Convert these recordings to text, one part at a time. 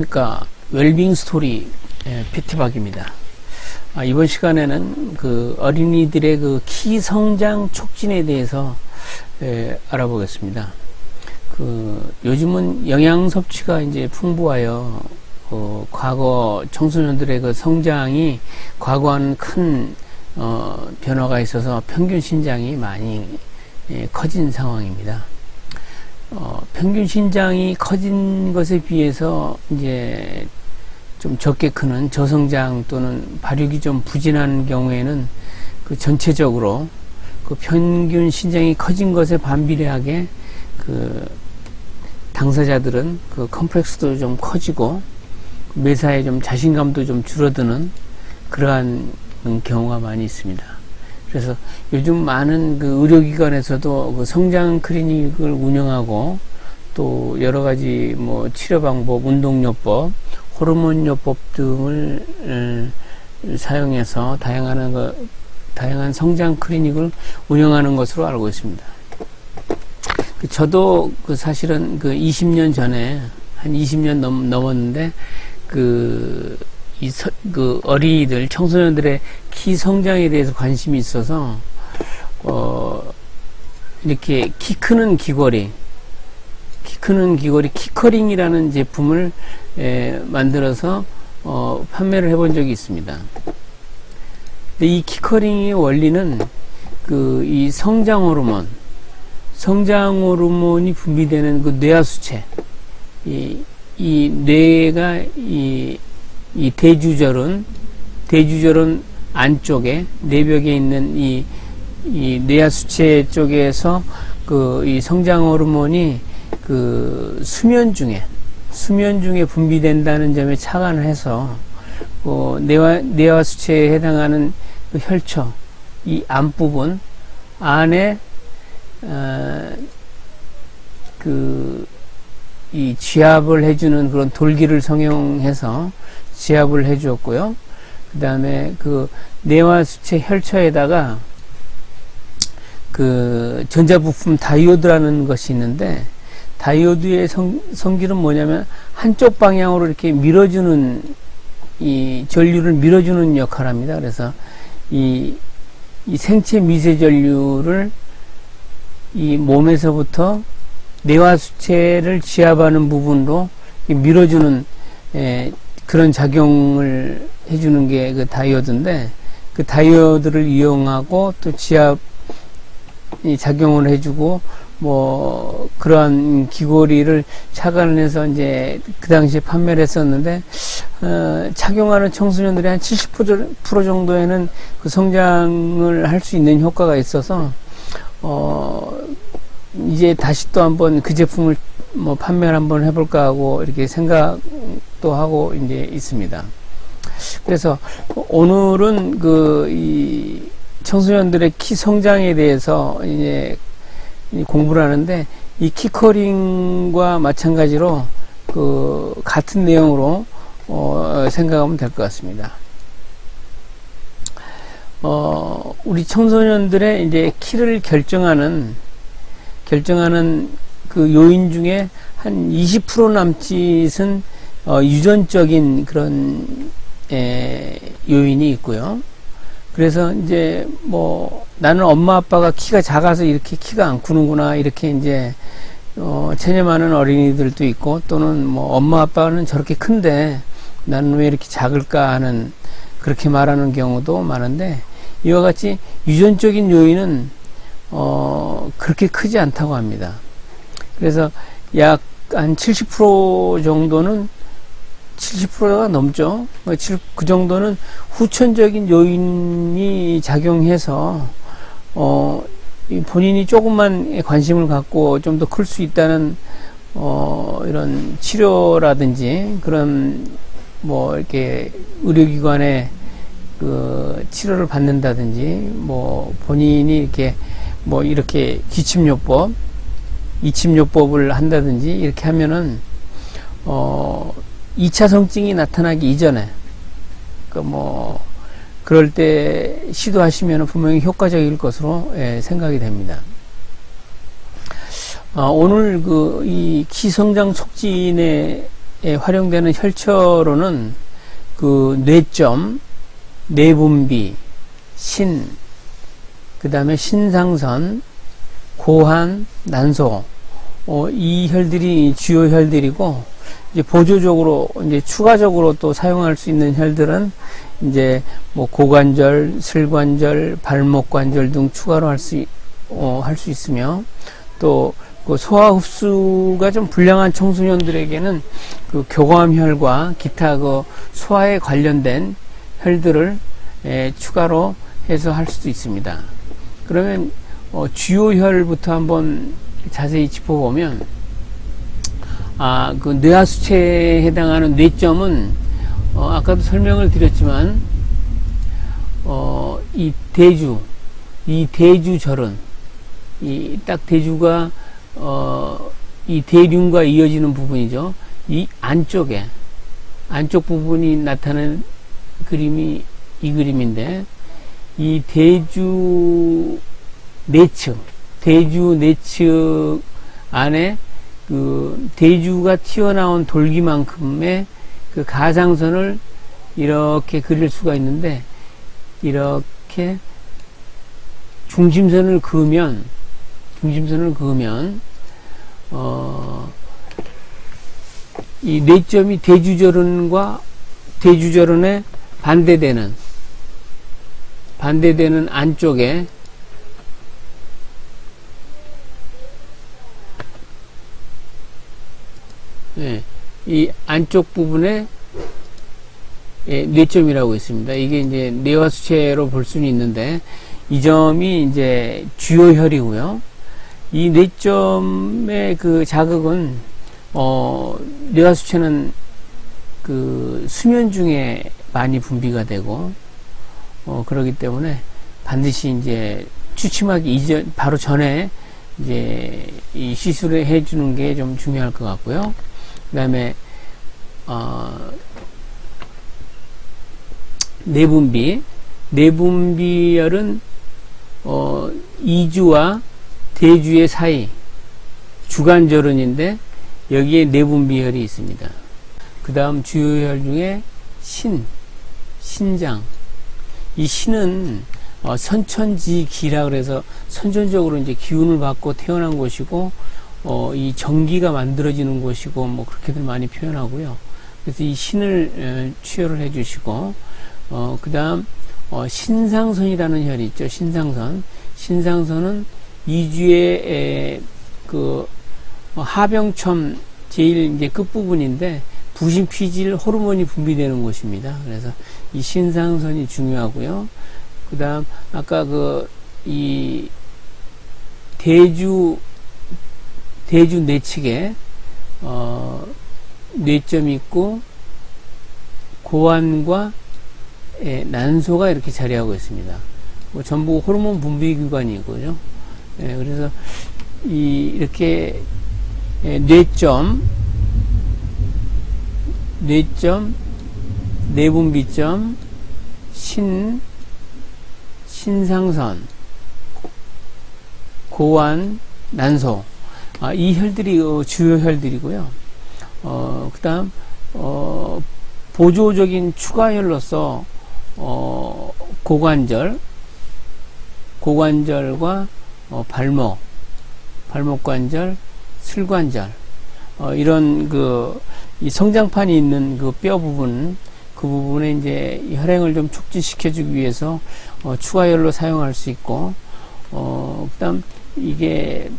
안녕하십니까. 웰빙 스토리 예, 피티박입니다. 아, 이번 시간에는 그 어린이들의 그 키 성장 촉진에 대해서 예, 알아보겠습니다. 그 요즘은 영양 섭취가 이제 풍부하여 어, 과거 청소년들의 그 성장이 과거와는 큰 어, 변화가 있어서 평균 신장이 많이 예, 커진 상황입니다. 어, 평균 신장이 커진 것에 비해서 이제 좀 적게 크는 저성장 또는 발육이 좀 부진한 경우에는 그 전체적으로 그 평균 신장이 커진 것에 반비례하게 그 당사자들은 그 컴플렉스도 좀 커지고 매사에 좀 자신감도 좀 줄어드는 그러한 경우가 많이 있습니다. 그래서 요즘 많은 그 의료기관에서도 그 성장 클리닉을 운영하고 또 여러 가지 뭐 치료 방법, 운동요법, 호르몬요법 등을 음, 사용해서 다양한 그 다양한 성장 클리닉을 운영하는 것으로 알고 있습니다. 그 저도 그 사실은 그 20년 전에 한 20년 넘, 넘었는데 그, 이, 서, 그 어린이들, 청소년들의 키 성장에 대해서 관심이 있어서, 어, 이렇게 키 크는 귀걸이, 키 크는 귀걸이 키커링이라는 제품을 에, 만들어서 어, 판매를 해본 적이 있습니다. 이 키커링의 원리는 그 이 성장 호르몬, 성장 호르몬이 분비되는 그 뇌하수체, 이, 이 뇌가 이, 이 대주절은 대주절은 안쪽에 뇌벽에 있는 이, 이 뇌하 수체 쪽에서 그 이 성장 호르몬이 그 수면 중에 수면 중에 분비된다는 점에 착안을 해서 그 뇌와 뇌하 수체에 해당하는 그 혈처 이 앞부분 안에 어, 그, 이 지압을 해주는 그런 돌기를 성형해서 지압을 해주었고요. 그 다음에 그 뇌와 수체 혈처에다가 그 전자부품 다이오드라는 것이 있는데 다이오드의 성, 성질은 뭐냐면 한쪽 방향으로 이렇게 밀어주는 이 전류를 밀어주는 역할을 합니다. 그래서 이, 이 생체 미세 전류를 이 몸에서부터 뇌와 수체를 지압하는 부분으로 밀어주는 에, 그런 작용을 해주는 게 그 다이오드인데 그 다이오드를 이용하고 또 지압 이 작용을 해주고 뭐 그러한 귀걸이를 착안을 해서 이제 그 당시에 판매를 했었는데 어, 착용하는 청소년들이 한 70% 정도에는 그 성장을 할 수 있는 효과가 있어서 어 이제 다시 또 한번 그 제품을 뭐 판매를 한번 해볼까 하고 이렇게 생각 도 하고 이제 있습니다. 그래서 오늘은 그 이 청소년들의 키 성장에 대해서 이제 공부를 하는데 이 키커링과 마찬가지로 그 같은 내용으로 어 생각하면 될 것 같습니다. 어 우리 청소년들의 이제 키를 결정하는 결정하는 그 요인 중에 한 20% 남짓은 어, 유전적인 그런 에, 요인이 있고요. 그래서 이제 뭐 나는 엄마 아빠가 키가 작아서 이렇게 키가 안 크는구나 이렇게 이제 어, 체념하는 어린이들도 있고 또는 뭐 엄마 아빠는 저렇게 큰데 나는 왜 이렇게 작을까 하는 그렇게 말하는 경우도 많은데 이와 같이 유전적인 요인은 어, 그렇게 크지 않다고 합니다. 그래서 약 한 70% 정도는 70%가 넘죠. 그 정도는 후천적인 요인이 작용해서 어, 본인이 조금만 관심을 갖고 좀 더 클 수 있다는 어, 이런 치료라든지 그런 뭐 이렇게 의료기관에 그 치료를 받는다든지 뭐 본인이 이렇게 뭐 이렇게 기침요법, 이침요법을 한다든지 이렇게 하면은 어 2차 성증이 나타나기 이전에 그뭐 그럴 때 시도하시면 분명히 효과적일 것으로 예, 생각이 됩니다. 어, 오늘 그 이 키성장 촉진에 활용되는 혈처로는 그 뇌점, 뇌분비, 신, 그 다음에 신상선, 고환, 난소, 어, 이 혈들이 주요 혈들이고, 이제 보조적으로, 이제 추가적으로 또 사용할 수 있는 혈들은 이제 뭐 고관절, 슬관절, 발목 관절 등 추가로 할 수, 어, 할 수 있으며, 또, 그 소화 흡수가 좀 불량한 청소년들에게는 그 교감혈과 기타 그 소화에 관련된 혈들을 에, 추가로 해서 할 수도 있습니다. 그러면 어, 주요 혈부터 한번 자세히 짚어보면 아, 그 뇌하수체에 해당하는 뇌점은 어, 아까도 설명을 드렸지만 어, 이 대주, 이 대주절은 이 딱 대주가 어, 이 대륜과 이어지는 부분이죠. 이 안쪽에 안쪽 부분이 나타나는 그림이 이 그림인데 이 대주 내측 대주 내측 안에 그 대주가 튀어나온 돌기만큼의 그 가상선을 이렇게 그릴 수가 있는데 이렇게 중심선을 그으면 중심선을 그으면 어, 이 뇌점이 대주절은과 대주절은에 반대되는 반대되는 안쪽에 예, 이 안쪽 부분에 예, 뇌점이라고 있습니다. 이게 이제 뇌화 수체로 볼 수는 있는데 이 점이 이제 주요혈이고요. 이 뇌점의 그 자극은 어, 뇌화 수체는 그 수면 중에 많이 분비가 되고 어, 그러기 때문에 반드시 이제 추침하기 이전 바로 전에 이제 이 시술을 해주는 게 좀 중요할 것 같고요. 그 다음에 어, 내분비 내분비열은 어, 이주와 대주의 사이 주간절은인데 여기에 내분비혈이 있습니다. 그 다음 주요혈 중에 신, 신장. 이 신은 어, 선천지기라 그래서 선천적으로 이제 기운을 받고 태어난 곳이고 어, 이 전기가 만들어지는 곳이고 뭐 그렇게들 많이 표현하고요. 그래서 이 신을 에, 취혈을 해주시고 어, 그 다음 어, 신상선이라는 혈이 있죠. 신상선. 신상선은 이주의 에, 그 어, 하병첨 제일 이제 끝 부분인데 부신 피질 호르몬이 분비되는 곳입니다. 그래서 이 신상선이 중요하고요. 그다음 아까 그 이 대주 대주 내측에 어 뇌점이 있고 고환과 예, 난소가 이렇게 자리하고 있습니다. 뭐 전부 호르몬 분비 기관이고요. 예, 그래서 이 이렇게 예, 뇌점, 뇌점, 내분비점, 신, 신상선, 고환, 난소. 아, 이 혈들이 어, 주요 혈들이고요. 어, 그 다음, 어, 보조적인 추가혈로서, 어, 고관절, 고관절과 어, 발목, 발목 관절, 슬관절, 어, 이런 그, 이 성장판이 있는 그 뼈 부분, 그 부분에 이제 혈행을 좀 촉진시켜주기 위해서 어, 추가열로 사용할 수 있고, 어, 그 다음 이게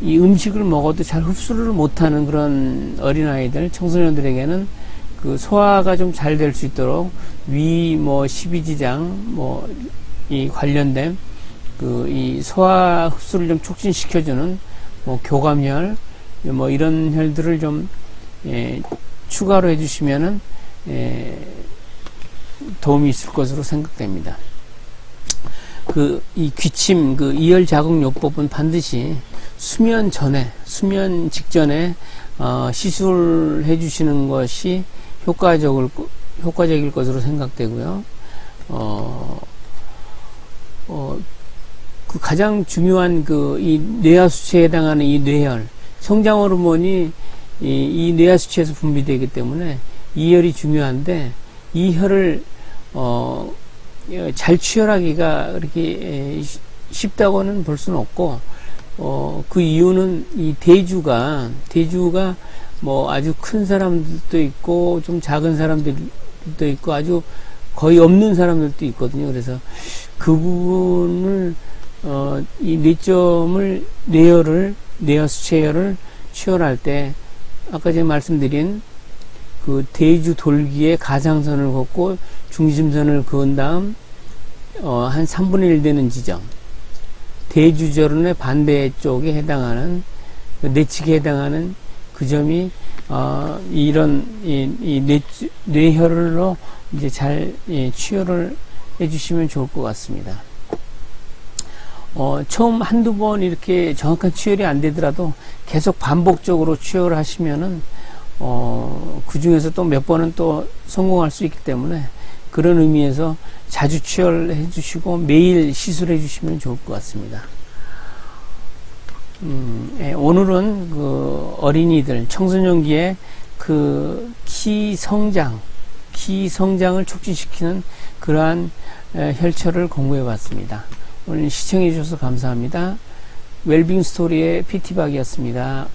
이 음식을 먹어도 잘 흡수를 못하는 그런 어린아이들, 청소년들에게는 그 소화가 좀 잘 될 수 있도록 위, 뭐, 십이지장, 뭐, 이 관련된 그 이 소화 흡수를 좀 촉진시켜주는 뭐 교감혈, 뭐 이런 혈들을 좀 예, 추가로 해주시면은 예, 도움이 있을 것으로 생각됩니다. 그이 귀침 그 이열 자극 요법은 반드시 수면 전에 수면 직전에 어, 시술해 주시는 것이 효과적을 효과적일 것으로 생각되고요. 어, 어, 그 가장 중요한 그 이 뇌하수체에 해당하는 이 뇌혈 성장 호르몬이 이, 이 뇌하수체에서 분비되기 때문에 이 혈이 중요한데 이 혈을 어, 어, 잘 취혈하기가 그렇게 쉽다고는 볼 수는 없고 어, 그 이유는 이 대주가 대주가 뭐 아주 큰 사람들도 있고 좀 작은 사람들도 있고 아주 거의 없는 사람들도 있거든요. 그래서 그 부분을 어, 이 뇌점을 뇌혈을 뇌하수체혈을 취혈할 때 아까 제가 말씀드린 그 대주 돌기에 가장선을 걷고 중심선을 그은 다음 어, 한 3분의 1 되는 지점 대주절원의 반대 쪽에 해당하는 그 내측에 해당하는 그 점이 어, 이런 이, 이 뇌, 뇌혈로 이제 잘 예, 치료를 해주시면 좋을 것 같습니다. 어, 처음 한두 번 이렇게 정확한 치열이 안 되더라도 계속 반복적으로 치열을 하시면은, 어, 그 중에서 또 몇 번은 또 성공할 수 있기 때문에 그런 의미에서 자주 치열해 주시고 매일 시술해 주시면 좋을 것 같습니다. 음, 예, 오늘은 그 어린이들, 청소년기에 그 키 성장, 키 성장을 촉진시키는 그러한 에, 혈처를 공부해 봤습니다. 오늘 시청해 주셔서 감사합니다. 웰빙 스토리의 PT박이었습니다.